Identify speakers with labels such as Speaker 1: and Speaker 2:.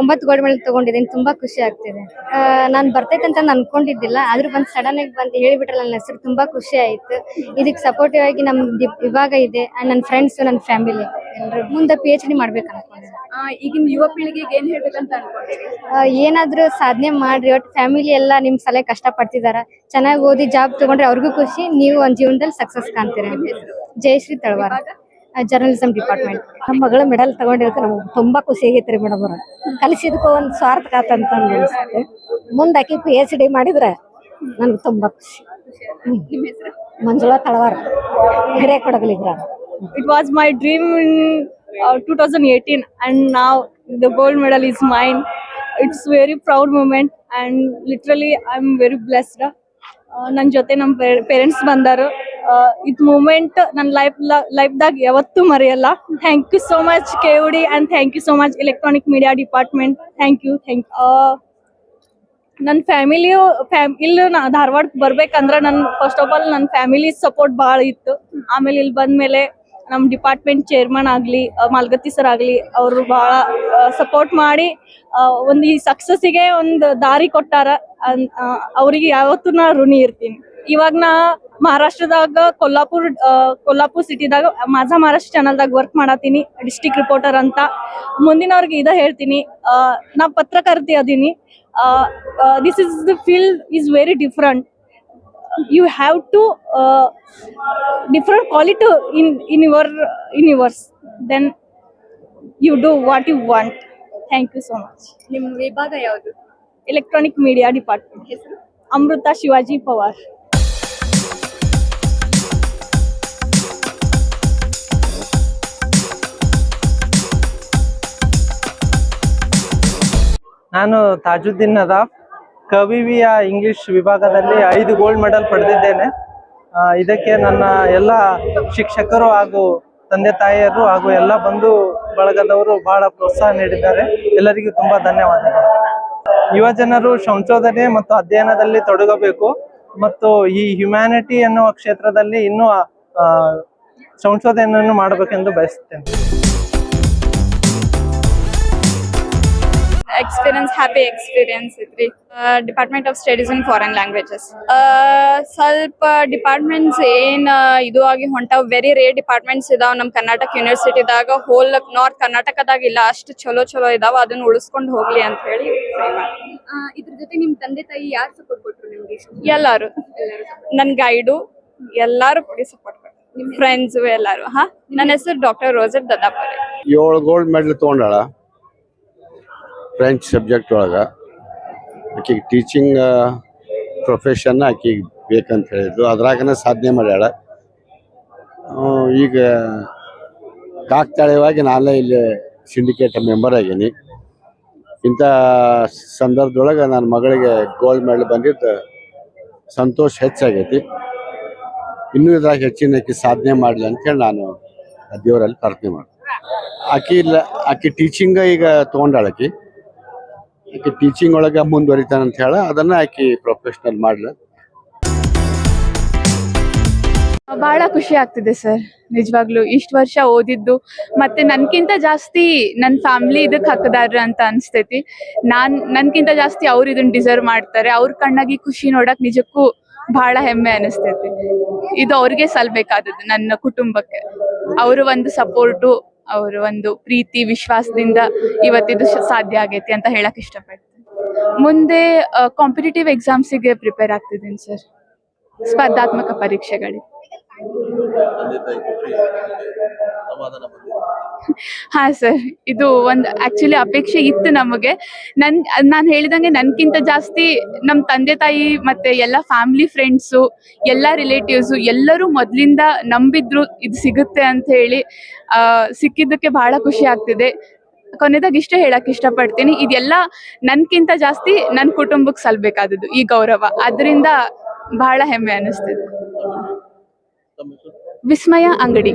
Speaker 1: ಒಂಬತ್ತು gold medal ತಗೊಂಡಿದ್ದೀನಿ ತುಂಬಾ ಖುಷಿ ಆಗ್ತಿದೆ. ನಾನು ಬರ್ತೈತೆ ಅಂತ ನಾನ್ ಅನ್ಕೊಂಡಿದ್ದಿಲ್ಲ ಆದ್ರೂ ಬಂದು ಸಡನ್ ಆಗಿ ಬಂದು ಹೇಳಿಬಿಟ್ರಲ್ಲ ನನ್ನ ಹೆಸರು ತುಂಬಾ ಖುಷಿ ಆಯ್ತು. ಇದಕ್ಕೆ ಸಪೋರ್ಟಿವ್ ಆಗಿ ನಮ್ ವಿಭಾಗ ಇದೆ ಅಂಡ್ ನನ್ನ ಫ್ರೆಂಡ್ಸ್ ನನ್ನ ಫ್ಯಾಮಿಲಿ ಎಲ್ಲರೂ ಮುಂದೆ ಪಿ ಎಚ್ ಡಿ ಮಾಡ್ಬೇಕು ಅನ್ಕೊಂಡಿದ್ದೀನಿ.
Speaker 2: ಈಗಿನ ಯುವ ಪೀಳಿಗೆಗೆ ಏನ್ ಹೇಳ್ಬೇಕಂತ
Speaker 1: ಏನಾದ್ರೂ ಸಾಧನೆ ಮಾಡ್ರಿ ಒಟ್ಟು ಫ್ಯಾಮಿಲಿ ಎಲ್ಲ ನಿಮ್ ಸಲಹೆ ಕಷ್ಟ ಪಡ್ತಿದಾರ. ಚೆನ್ನಾಗಿ ಓದಿ ಜಾಬ್ ತಗೊಂಡ್ರೆ ಅವ್ರಿಗೂ ಖುಷಿ ನೀವು ಒಂದ್ ಜೀವನದಲ್ಲಿ ಸಕ್ಸಸ್ ಕಾಣ್ತೀರ ಜಯಶ್ರೀ ತಳವಾರ. ಜರ್ನಲಿಸಂ ಡಿಪಾರ್ಟ್ಮೆಂಟ್
Speaker 3: ನಮ್ಮ ಮಗಳ ಮೆಡಲ್ ತಗೊಂಡಿದ್ದಕ್ಕೆ ನಮಗೆ ತುಂಬಾ ಖುಷಿ ಆಗೈತ್ರಿ ಮೇಡಮ್ ಅವ್ರ. ಕಲಿಸಿದಕ್ಕೂ ಒಂದು ಸ್ವಾರ್ಥ ಆತಂತ ಅನ್ಸುತ್ತೆ. ಮುಂದೆ ಆಕಿ ಪಿ ಎಚ್ ಡಿ ಮಾಡಿದ್ರೆ ನನ್ಗೆ ತುಂಬಾ ಖುಷಿ. ಮಂಜುಳ ತಳವಾರ. ಹಿರೇಕೊಡಗಲಿ ಗ್ರಾಮ.
Speaker 4: It was my dream in uh, 2018 and now the gold medal is mine. It's very proud moment and literally i'm very blessed. ನನ್ನ ಜೊತೆ ನಮ್ಮ ಪೇರೆಂಟ್ಸ್ ಬಂದರು. ಇದು ಮೂಮೆಂಟ್ ನನ್ನ ಲೈಫ್ ಲೈಫ್ದಾಗ ಯಾವತ್ತೂ ಮರೆಯಲ್ಲ. Thank you so much K U D and thank you so much electronic media department thank you thank ನನ್ನ ಫ್ಯಾಮಿಲಿಯು ಫ್ಯಾಮ್ ಇಲ್ಲಿ ನಾ ಧಾರವಾಡಕ್ಕೆ ಬರ್ಬೇಕಂದ್ರೆ ನನ್ನ ಫಸ್ಟ್ ಆಫ್ ಆಲ್ ನನ್ನ ಫ್ಯಾಮಿಲಿ ಸಪೋರ್ಟ್ ಭಾಳ ಇತ್ತು. ಆಮೇಲೆ ಇಲ್ಲಿ ಬಂದ್ಮೇಲೆ ನಮ್ಮ ಡಿಪಾರ್ಟ್ಮೆಂಟ್ ಚೇರ್ಮನ್ ಆಗಲಿ ಮಾಲ್ಗತ್ತಿ ಸರ್ ಆಗಲಿ, ಅವರು ಭಾಳ ಸಪೋರ್ಟ್ ಮಾಡಿ ಒಂದು ಈ ಸಕ್ಸಸ್ಸಿಗೆ ಒಂದು ದಾರಿ ಕೊಟ್ಟಾರ. ಅವ್ರಿಗೆ ಯಾವತ್ತೂ ನಾ ಋಣಿ ಇರ್ತೀನಿ. ಇವಾಗ ನಾ ಮಹಾರಾಷ್ಟ್ರದಾಗ ಕೊಲ್ಲಾಪುರ್ ಕೊಲ್ಲಾಪುರ್ ಸಿಟಿದಾಗ माझा ಮಹಾರಾಷ್ಟ್ರ ಚಾನಲ್ದಾಗ ವರ್ಕ್ ಮಾಡತ್ತೀನಿ ಡಿಸ್ಟಿಕ್ ರಿಪೋರ್ಟರ್ ಅಂತ. ಮುಂದಿನವ್ರಿಗೆ ಇದ ಹೇಳ್ತೀನಿ. ನಾ ಪತ್ರಕರ್ತಿ ಅದೀನಿ. This is the field is very different you have to different quality in in your your in yours then you do what you want. Thank you so much.
Speaker 2: ನಿಮ್ ವಿಭಾಗ ಯಾವುದು?
Speaker 4: ಎಲೆಕ್ಟ್ರಾನಿಕ್ ಮೀಡಿಯಾ ಡಿಪಾರ್ಟ್ಮೆಂಟ್
Speaker 2: ಹೆಸರು?
Speaker 4: ಅಮೃತ Shivaji pawar
Speaker 5: ನಾನು Tajuddin Nadaf, ಕವಿವಿಯ English ವಿಭಾಗದಲ್ಲಿ ಐದು gold medal ಪಡೆದಿದ್ದೇನೆ. ಇದಕ್ಕೆ ನನ್ನ ಎಲ್ಲ ಶಿಕ್ಷಕರು ಹಾಗೂ ತಂದೆ ತಾಯಿಯರು ಹಾಗೂ ಎಲ್ಲ ಬಂಧು ಬಳಗದವರು ಬಹಳ ಪ್ರೋತ್ಸಾಹ ನೀಡಿದ್ದಾರೆ. ಎಲ್ಲರಿಗೂ ತುಂಬಾ ಧನ್ಯವಾದಗಳು. ಯುವ ಜನರು ಸಂಶೋಧನೆ ಮತ್ತು ಅಧ್ಯಯನದಲ್ಲಿ ತೊಡಗಬೇಕು ಮತ್ತು ಈ ಹ್ಯುಮ್ಯಾನಿಟಿ ಎನ್ನುವ ಕ್ಷೇತ್ರದಲ್ಲಿ ಇನ್ನೂ ಸಂಶೋಧನೆಯನ್ನು ಮಾಡಬೇಕೆಂದು ಬಯಸುತ್ತೇನೆ.
Speaker 6: ಎಕ್ಸ್ಪೀರಿಯನ್ಸ್ ಹ್ಯಾಪಿ ಎಕ್ಸ್ಪೀರಿಯನ್ಸ್ ಇತ್ರಿ department of studies in foreign languages ಸ್ವಲ್ಪ ಡಿಪಾರ್ಟ್ಮೆಂಟ್ಸ್ ಏನ್ ಆ, ಇದು ಆಗಿ ಹೊಂಟಾವ್. ವೆರಿ ರೇರ್ ಡಿಪಾರ್ಟ್ಮೆಂಟ್ಸ್ ಇದಾವ ನಮ್ ಕರ್ನಾಟಕ ಯೂನಿವರ್ಸಿಟಿದಾಗ ಹೋಲ್ ನಾರ್ತ್ ಕರ್ನಾಟಕದಾಗ ಇಲ್ಲ. ಅಷ್ಟು ಚಲೋ ಚಲೋ ಇದಾವ. ಅದನ್ನ ಉಳಿಸ್ಕೊಂಡು ಹೋಗ್ಲಿ ಅಂತ ಹೇಳಿ.
Speaker 2: ಇದ್ರ ಜೊತೆ ನಿಮ್ ತಂದೆ ತಾಯಿ ಯಾರು ಸಪೋರ್ಟ್ ಕೊಟ್ರು ನಿಮ್ಗೆ?
Speaker 6: ಎಲ್ಲಾರು. ನನ್ ಗೈಡು ಎಲ್ಲಾರು ಕೂಡ ಸಪೋರ್ಟ್ ಕೊಡ್ತಾರೆ ಫ್ರೆಂಡ್ಸ್ ಎಲ್ಲಾರು ಹಾ? ನನ್ನ ಹೆಸರು ಡಾಕ್ಟರ್ ರೋಜರ್ ದದಾಪುರೆ
Speaker 7: ಏಳು ಗೋಲ್ಡ್ ಮೆಡಲ್ ತೊಗೊಂಡಾಳ. ಫ್ರೆಂಚ್ ಸಬ್ಜೆಕ್ಟ್ ಒಳಗೆ, ಆಕೆಗೆ ಟೀಚಿಂಗ್ ಪ್ರೊಫೆಷನ್ ಆಕೆಗೆ ಬೇಕಂತ ಹೇಳಿದ್ರು ಅದ್ರಾಗನೇ ಸಾಧನೆ ಮಾಡ್ಯಾಳ. ಈಗ ಕಾಕ್ತಾಳವಾಗಿ ನಾನೇ ಇಲ್ಲಿ ಸಿಂಡಿಕೇಟ್ ಮೆಂಬರ್ ಆಗೀನಿ. ಇಂಥ ಸಂದರ್ಭದೊಳಗೆ ನನ್ನ ಮಗಳಿಗೆ ಗೋಲ್ಡ್ ಮೆಡಲ್ ಬಂದಿದ್ದು ಸಂತೋಷ ಹೆಚ್ಚಾಗೈತಿ. ಇನ್ನೂ ಇದ್ರಾಗ ಹೆಚ್ಚಿನ ಆಕೆ ಸಾಧನೆ ಮಾಡಲಿ ಅಂತೇಳಿ ನಾನು ದೇವರಲ್ಲಿ ಪ್ರಾರ್ಥನೆ ಮಾಡ್ತೀನಿ ಆಕಿ ಇಲ್ಲ, ಆಕೆ ಟೀಚಿಂಗ್ ಈಗ ತಗೊಂಡಾಳ ಆಕಿ ಟೀಚಿಂಗ್ ಒಳಗೆ ಅಂತ ಹೇಳ, ಅದನ್ನ ಆಕೆ ಪ್ರೊಫೆಷನಲ್ ಮಾಡ್ಲ.
Speaker 8: ಬಹಳ ಖುಷಿ ಆಗ್ತಿದೆ ಸರ್, ನಿಜವಾಗ್ಲು. ಇಷ್ಟು ವರ್ಷ ಓದಿದ್ದು, ಮತ್ತೆ ನನ್ಕಿಂತ ಜಾಸ್ತಿ ನನ್ನ ಫ್ಯಾಮಿಲಿ ಇದಕ್ಕೆ ಹಕ್ಕದಾರ ಅಂತ ಅನ್ಸ್ತೈತಿ. ನಾನ್, ನನ್ಕಿಂತ ಜಾಸ್ತಿ ಅವ್ರು ಇದನ್ನ ಡಿಸರ್ವ್ ಮಾಡ್ತಾರೆ. ಅವ್ರ ಕಣ್ಣಾಗಿ ಖುಷಿ ನೋಡಕ್ ನಿಜಕ್ಕೂ ಬಹಳ ಹೆಮ್ಮೆ ಅನಿಸ್ತೈತಿ. ಇದು ಅವ್ರಿಗೆ ಸಲ್ಬೇಕಾದದ್ದು ನನ್ನ ಕುಟುಂಬಕ್ಕೆ. ಅವರು ಒಂದು ಸಪೋರ್ಟು ಅವ್ರ ಒಂದು ಪ್ರೀತಿ, ವಿಶ್ವಾಸದಿಂದ ಇವತ್ತಿದು ಸಾಧ್ಯ ಆಗೈತಿ ಅಂತ ಹೇಳಕ್ ಇಷ್ಟಪಡ್ತೀನಿ. ಮುಂದೆ ಕಾಂಪಿಟೇಟಿವ್ ಎಕ್ಸಾಮ್ಸಿಗೆ ಪ್ರಿಪೇರ್ ಆಗ್ತಿದ್ದೀನಿ ಸರ್ ಸ್ಪರ್ಧಾತ್ಮಕ ಪರೀಕ್ಷೆಗಳಿಗೆ. ಹಾ ಸರ್ ಇದು ಒಂದು ಆಕ್ಚುಲಿ ಅಪೇಕ್ಷೆ ಇತ್ತು ನಮಗೆ. ನನ್ ನಾನು ಹೇಳಿದಂಗೆ ನನ್ಕಿಂತ ಜಾಸ್ತಿ ನಮ್ಮ ತಂದೆ ತಾಯಿ ಮತ್ತೆ ಎಲ್ಲ ಫ್ಯಾಮಿಲಿ ಫ್ರೆಂಡ್ಸು ಎಲ್ಲ ರಿಲೇಟಿವ್ಸ್ ಎಲ್ಲರೂ ಮೊದಲಿಂದ ನಂಬಿದ್ರು ಇದು ಸಿಗುತ್ತೆ ಅಂತ ಹೇಳಿ ಆ, ಸಿಕ್ಕಿದ್ದಕ್ಕೆ ಬಹಳ ಖುಷಿ ಆಗ್ತಿದೆ. ಕೊನೆದಾಗ ಇಷ್ಟೇ ಹೇಳಕ್ ಇಷ್ಟಪಡ್ತೀನಿ. ಇದೆಲ್ಲ ನನ್ಕಿಂತ ಜಾಸ್ತಿ ನನ್ನ ಕುಟುಂಬಕ್ಕೆ ಸಲ್ಬೇಕಾದದ್ದು ಈ ಗೌರವ. ಅದರಿಂದ ಬಹಳ ಹೆಮ್ಮೆ ಅನಿಸ್ತಿದೆ. ವಿಸ್ಮಯ ಅಂಗಡಿ